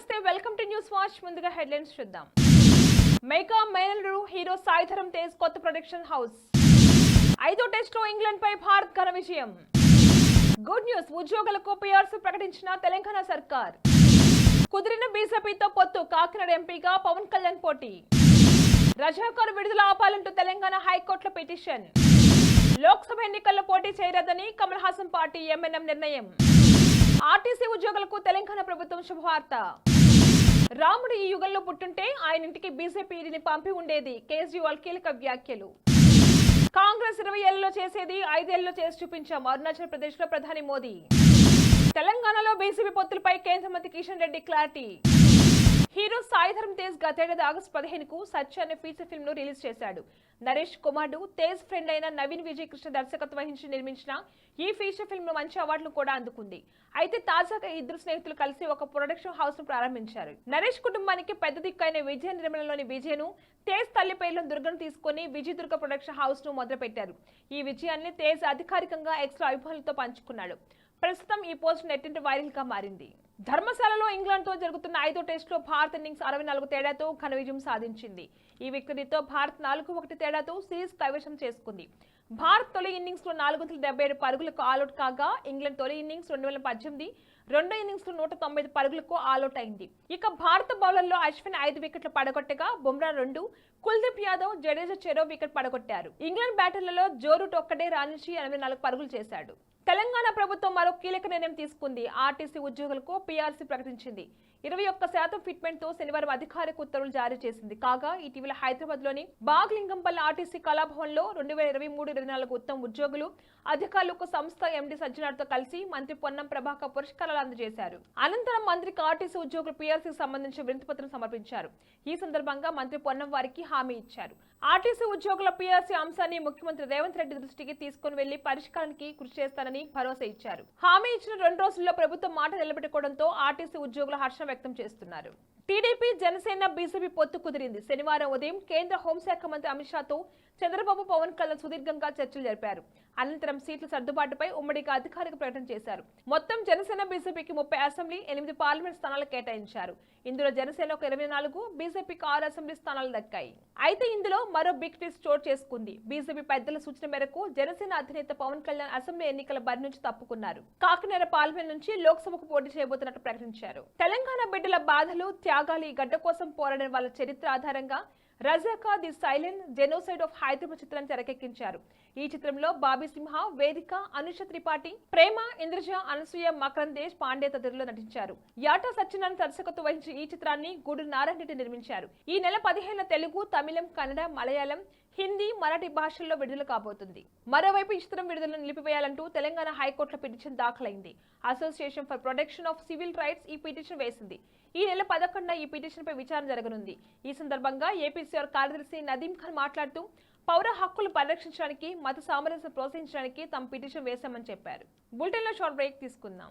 నమస్తే welcome to news watch. ముందుగా headlines చూద్దాం. మెగా మేనల్లుడు హీరో సాయిధరం తేజ్ కొత్త ప్రొడక్షన్ హౌస్. ఐదో టెస్ట్లో ఇంగ్లాండ్ పై భారత్ ఘన విజయం. గుడ్ న్యూస్ ఉద్యోగులకు పిఆర్సీ ప్రకటించిన తెలంగాణ సర్కార్. కుదిరిన బీజేపీతో పొత్తు కాకినాడ ఎంపీగా పవన్ కళ్యాణ్ పోటీ. రజాకారు విడుదల ఆపాలంటూ తెలంగాణ హైకోర్టులో పిటిషన్. లోక్సభ ఎన్నికల్లో పోటీ చేయరాదని కమల్ హాసన్ పార్టీ ఎంఎన్ఎం నిర్ణయం. ఆర్టీసీ ఉద్యోగులకు తెలంగాణ ప్రభుత్వం శుభవార్త. రాముడు ఈ యుగంలో పుట్టుంటే ఆయన ఇంటికి బీజేపీని పంపి ఉండేది. కేజ్రీవాల్ కీలక వ్యాఖ్యలు. కాంగ్రెస్ ఇరవై ఏళ్ళలో చేసేది ఐదేళ్ళలో చేసి చూపించాం. అరుణాచల్ ప్రదేశ్లో ప్రధాని మోదీ. తెలంగాణలో బీజేపీ పొత్తులపై కేంద్ర మంత్రి కిషన్ రెడ్డి క్లారిటీ. హీరో సాయిధరం తేజ్ గతేడాది ఆగస్టు పదిహేనుకు సత్య అనే ఫీచర్ ఫిల్మ్ను రిలీజ్ చేశాడు. నరేష్ కుమార్డు తేజ్ ఫ్రెండ్ అయిన నవీన్ విజయ్ కృష్ణ దర్శకత్వం వహించి నిర్మించిన ఈ ఫీచర్ ఫిల్మ్ను మంచి అవార్డులు కూడా అందుకుంది. అయితే తాజాగా ఇద్దరు స్నేహితులు కలిసి ఒక ప్రొడక్షన్ హౌస్ను ప్రారంభించారు. నరేష్ కుటుంబానికి పెద్ద దిక్కు అయిన విజయ నిర్మలలోని విజయ్ను తేజ్ తల్లి పేర్లను దుర్గను తీసుకుని విజయ్ దుర్గ ప్రొడక్షన్ హౌస్ను మొదలుపెట్టారు. ఈ విజయాన్ని తేజ్ అధికారికంగా ఎక్స్ అభిమానులతో పంచుకున్నాడు. ప్రస్తుతం ఈ పోస్ట్ నెట్టింట వైరల్గా మారింది. ధర్మశాలలో ఇంగ్లాండ్తో జరుగుతున్న ఐదో టెస్టులో భారత్ ఇన్నింగ్స్ అరవై నాలుగు తేడాతో ఘన విజయం సాధించింది. ఈ విక్టరీతో భారత్ నాలుగు ఒకటి తేడాతో సిరీస్ కైవశం చేసుకుంది. భారత్ తొలి ఇన్నింగ్స్లో నాలుగు వందల డెబ్బై ఏడు పరుగులకు ఆలౌట్ కాగా ఇంగ్లాండ్ తొలి ఇన్నింగ్స్ రెండు వేల పద్దెనిమిది రెండో ఇన్నింగ్స్లో నూట తొంభై ఐదు పరుగులకు ఆలౌట్ అయింది. ఇక భారత బౌలర్లో అశ్విన్ ఐదు వికెట్లు పడగొట్టగా బుమ్రా రెండు కుల్దీప్ యాదవ్ జడేజా చెరో వికెట్ పడగొట్టారు. ఇంగ్లాండ్ బ్యాటర్లలో జోరూట్ ఒక్కడే రాణించి ఎనభై నాలుగు పరుగులు చేశాడు. తెలంగాణ ప్రభుత్వం మరో కీలక నిర్ణయం తీసుకుంది. ఆర్టీసీ ఉద్యోగులకు పీఆర్సీ ప్రకటించింది. ఇరవై ఒక్క శాతం ఫిట్మెంట్తో శనివారం అధికారిక ఉత్తర్వులు జారీ చేసింది. కాగా ఇటీవల హైదరాబాద్లోని బాగ్లింగంపల్లి ఆర్టీసీ కళాభవన్లో రెండు వేల ఇరవై మూడు ఇరవై నాలుగు ఉత్తమ ఉద్యోగులు అధికారులకు సంస్థ ఎండి సజ్జనార్తో కలిసి మంత్రి పొన్నం ప్రభాకర్ పురస్కారాలు అందజేశారు. అనంతరం మంత్రికి ఆర్టీసీ ఉద్యోగులు పీఆర్సీకి సంబంధించిన వినతిపత్రం సమర్పించారు. ఈ సందర్భంగా మంత్రి పొన్నం వారికి హామీ ఇచ్చారు. ఆర్టీసీ ఉద్యోగుల పీఆర్సీ అంశాన్ని ముఖ్యమంత్రి రేవంత్ రెడ్డి దృష్టికి తీసుకుని వెళ్ళి పరిష్కారానికి కృషి చేస్తానని భరోసా ఇచ్చారు. హామీ ఇచ్చిన రెండు రోజుల్లో ప్రభుత్వం మాట నిలబెట్టుకోవడంతో ఆర్టీసీ ఉద్యోగులు హర్షం వ్యక్తం చేస్తున్నారు. టీడీపీ జనసేన బీజేపీ పొత్తు కుదిరింది. శనివారం ఉదయం కేంద్ర హోంశాఖ మంత్రి అమిత్ షాతో చంద్రబాబు పవన్ కళ్యాణ్ సుదీర్ఘంగా చర్చలు జరిపారు. అనంతరం సీట్ల సర్దుబాటుపై ఉమ్మడిగా అధికారిక ప్రకటన చేశారు. మొత్తం జనసేన బీజేపీకి ముప్పై అసెంబ్లీ ఎనిమిది పార్లమెంట్ స్థానాలు కేటాయించారు. ఇందులో జనసేనకు ఇరవై నాలుగు బీజేపీకి ఆరు అసెంబ్లీ స్థానాలు దక్కాయి. అయితే ఇందులో మరో బిగ్ ట్విస్ట్ చోటు చేసుకుంది. బీజేపీ పెద్దల సూచన మేరకు జనసేన అధినేత పవన్ కళ్యాణ్ అసెంబ్లీ ఎన్నికల బరి నుంచి తప్పుకున్నారు. కాకినాడ పార్లమెంట్ నుంచి లోక్సభకు పోటీ చేయబోతున్నట్టు ప్రకటించారు. తెలంగాణ బిడ్డల బాధలు త్యాగాలు ఈ గడ్డ కోసం పోరాడిన వాళ్ళ చరిత్ర ఆధారంగా Razakar the silent genocide of Hyderabad చిత్రాన్ని తెరకెక్కించారు. ఈ చిత్రంలో బాబీ సింహ వేదిక అనుష త్రిపాఠి ప్రేమ ఇంద్రజ అనసూయ మకరందేశ్ పాండే తదితరులు నటించారు. యాటా సత్యనారాయణ దర్శకత్వం వహించిన ఈ చిత్రాన్ని గూడూరు నారాయణ రెడ్డి నిర్మించారు. ఈ నెల పదిహేను తెలుగు తమిళం కన్నడ మలయాళం హిందీ మరాఠీ భాషల్లో విడుదల కాబోతుంది. మరోవైపు ఈ చిత్రం విడుదలను నిలిపివేయాలంటూ తెలంగాణ హైకోర్టులో petition దాఖలైంది. Association for protection of civil rights ఈ పిటిషన్ వేసింది. ఈ నెల పదకొండున ఈ పిటిషన్పై విచారణ జరగనుంది. ఈ సందర్భంగా ఏపీసీఆర్ కార్యదర్శి నదీం ఖాన్ మాట్లాడుతూ పౌర హక్కులు పరిరక్షించడానికి మత సామరస్యం ప్రోత్సహించడానికి తమ పిటిషన్ వేశామని చెప్పారు. బులెటిన్లో షార్ట్ బ్రేక్ తీసుకుందాం.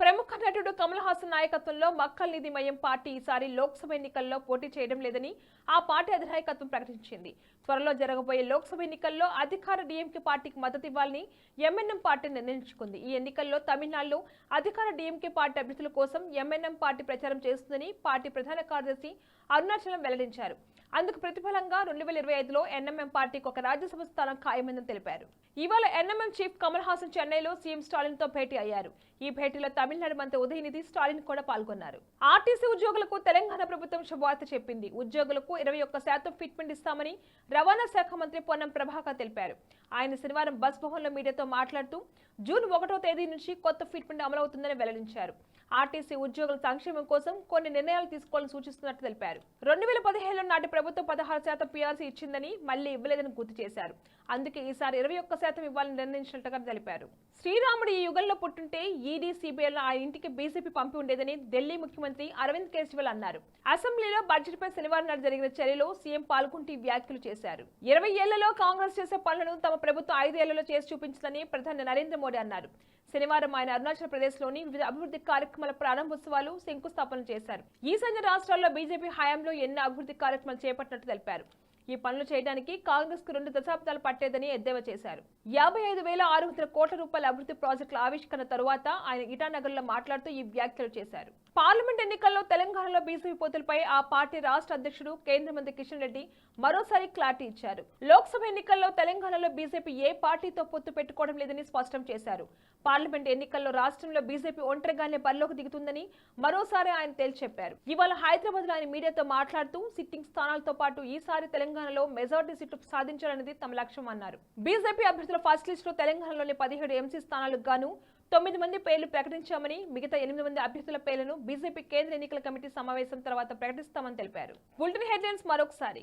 ప్రముఖ నటుడు కమల్ హాసన్ నాయకత్వంలో మక్కల్ నిధి మయం పార్టీ ఈసారి లోక్సభ ఎన్నికల్లో పోటీ చేయడం లేదని ఆ పార్టీ అధినాయకత్వం ప్రకటించింది. త్వరలో జరగబోయే లోక్సభ ఎన్నికల్లో అధికార డిఎంకే పార్టీకి మద్దతు ఇవ్వాలని ఎంఎన్ఎం పార్టీ నిర్ణయించుకుంది. ఈ ఎన్నికల్లో తమిళనాడులో అధికార డిఎంకే పార్టీ అభ్యర్థుల కోసం ఎంఎన్ఎం పార్టీ ప్రచారం చేస్తుందని పార్టీ ప్రధాన కార్యదర్శి అరుణాచలం వెల్లడించారు. అందుకు ప్రతిఫలంగా రెండు వేల ఇరవై ఐదులో ఎన్ఎంఎం పార్టీకి ఒక రాజ్యసభ స్థానం ఖాయమైందని తెలిపారు. ఇవాళ ఎన్ఎంఎం చీఫ్ కమల్ హాసన్ చెన్నైలో సీఎం స్టాలిన్తో భేటీ అయ్యారు. ఈ భేటీలో తమిళనాడు మంత్రి ఉదయనిధి స్టాలిన్ కూడా పాల్గొన్నారు. ఆర్టీసీ ఉద్యోగులకు తెలంగాణ ప్రభుత్వం శుభవార్త చెప్పింది. ఉద్యోగులకు ఇరవై ఒక్క శాతం ఫిట్మెంట్ ఇస్తామని రవాణా శాఖ మంత్రి పొన్నం ప్రభాకర్ తెలిపారు. ఆయన శనివారం బస్ భవన్లో మీడియాతో మాట్లాడుతూ జూన్ ఒకటో తేదీ నుంచి కొత్త ఫిట్మెంట్ అమలవుతుందని వెల్లడించారు. ఆర్టీసీ ఉద్యోగుల సంక్షేమం కోసం కొన్ని నిర్ణయాలు తీసుకోవాలని సూచిస్తున్నట్టు తెలిపారు. రెండు వేల పదిహేనులో నాటి ప్రభుత్వం పదహారు శాతం పీఆర్సీ ఇచ్చిందని మళ్ళీ ఇవ్వలేదని గుర్తు చేశారు. అందుకే ఈసారి ఇరవై ఒక్క శాతం ఇవ్వాలని నిర్ణయించినట్టుగా తెలిపారు. శ్రీరాముడు ఈ యుగంలో పుట్టుంటే ఈడీ సిబిఐ ఆ ఇంటికి బీజేపీ పంపి ఉండేదని ఢిల్లీ ముఖ్యమంత్రి అరవింద్ కేజ్రీవాల్ అన్నారు. అసెంబ్లీలో బడ్జెట్ పై శనివారం నాడు జరిగిన చర్యలో సీఎం పాల్గొంటూ ఈ వ్యాఖ్యలు చేశారు. ఇరవై ఏళ్ళలో కాంగ్రెస్ చేసే పనులను తమ ప్రభుత్వం ఐదేళ్ళలో చేసి చూపించిందని ప్రధాని నరేంద్ర మోడీ అన్నారు. శనివారం ఆయన అరుణాచల్ ప్రదేశ్లోని వివిధ అభివృద్ధి కార్యక్రమాల ప్రారంభోత్సవాలు శంకుస్థాపన చేశారు. ఈ సంజ రాష్ట్రాల్లో బీజేపీ హయాంలో ఎన్నో అభివృద్ధి కార్యక్రమాలు చేపట్టినట్టు తెలిపారు. ఈ పనులు చేయడానికి కాంగ్రెస్కు రెండు దశాబ్దాలు పట్టేదని ఎద్దేవా చేశారు. యాభై ఐదు వేల ఆరు వందల కోట్ల రూపాయల అభివృద్ధి ప్రాజెక్టుల ఆవిష్కరణ తరువాత ఆయన ఇటానగర్లో మాట్లాడుతూ ఈ వ్యాఖ్యలు చేశారు. పార్లమెంట్ ఎన్నికల్లో తెలంగాణలో బీజేపీ పోతులపై ఆ పార్టీ రాష్ట్ర అధ్యక్షుడు కేంద్ర మంత్రి కిషన్ రెడ్డి మరోసారి క్లారిటీ ఇచ్చారు. లోక్సభ ఎన్నికల్లో తెలంగాణలో బీజేపీ ఏ పార్టీతో పొత్తు పెట్టుకోవడం లేదని స్పష్టం చేశారు. పార్లమెంట్ ఎన్నికల్లో రాష్ట్రంలో బీజేపీ ఒంటరిగానే బరిలోకి దిగుతుందని మరోసారి ఆయన తేల్చెప్పారు. ఇవాళ హైదరాబాద్లో ఆయన మీడియాతో మాట్లాడుతూ సిట్టింగ్ స్థానాలతో పాటు ఈసారి తెలంగాణలో మెజార్టీ సీట్లు సాధించాలనేది తమ లక్ష్యం అన్నారు. బీజేపీ అభ్యర్థుల ఫస్ట్ లిస్ట్లో తెలంగాణలోని పదిహేడు ఎంసీ స్థానాలకు గాను తొమ్మిది మంది పేర్లు ప్రకటించామని మిగతా ఎనిమిది మంది అభ్యర్థుల పేర్లను బీజేపీ కేంద్ర ఎన్నికల కమిటీ సమావేశం తర్వాత ప్రకటిస్తామని తెలిపారు. బులెటిన్ హెడ్లైన్స్ మరొకసారి.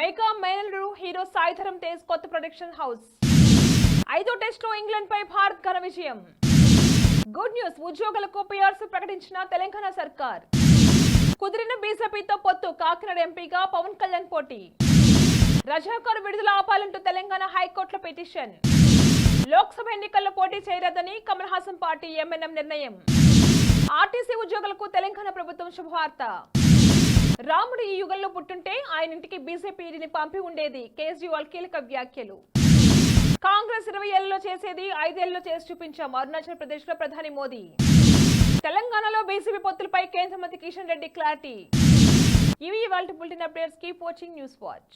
మేకా మేనల్డు హీరో సాయిధరం తేజ్ కొత్త ప్రొడక్షన్ హౌస్. ఐదో టెస్ట్లో ఇంగ్లాండ్ పై భారత్ ఘన విజయం. గుడ్ న్యూస్ ఉద్యోగులకు పిఆర్సీ ప్రకటించిన తెలంగాణ సర్కార్. కుదిరిన బీజేపీతో పొత్తు కాకినాడ ఎంపీగా పవన్ కళ్యాణ్ పోటీ. రజాకార్ విడుదల ఆపాలంటూ తెలంగాణ హైకోర్టులో పిటిషన్. లోక్సభ ఎన్నికల్లో పోటీ చేయరాదని కమల్ హాసన్ పార్టీ ఎంఎన్ఎం నిర్ణయం. ఆర్టీసీ ఉద్యోగులకు తెలంగాణ ప్రభుత్వం శుభవార్త. రాముడు ఈ యుగంలో పుట్టుంటే ఆయన ఇంటికి పంపి ఉండేది. కేజ్రీవాల్ కీలక వ్యాఖ్యలు. కాంగ్రెస్ ఇరవై ఏళ్ళలో చేసేది ఐదేళ్ళలో చేసి చూపించాం అరుణాచల్ ప్రదేశ్లో ప్రధాని మోదీ. తెలంగాణలో బీసీబీ పొత్తులపై కేంద్ర మంత్రి కిషన్ రెడ్డి క్లారిటీ. ఇవి ఇవాళ bulletin updates keep watching news watch.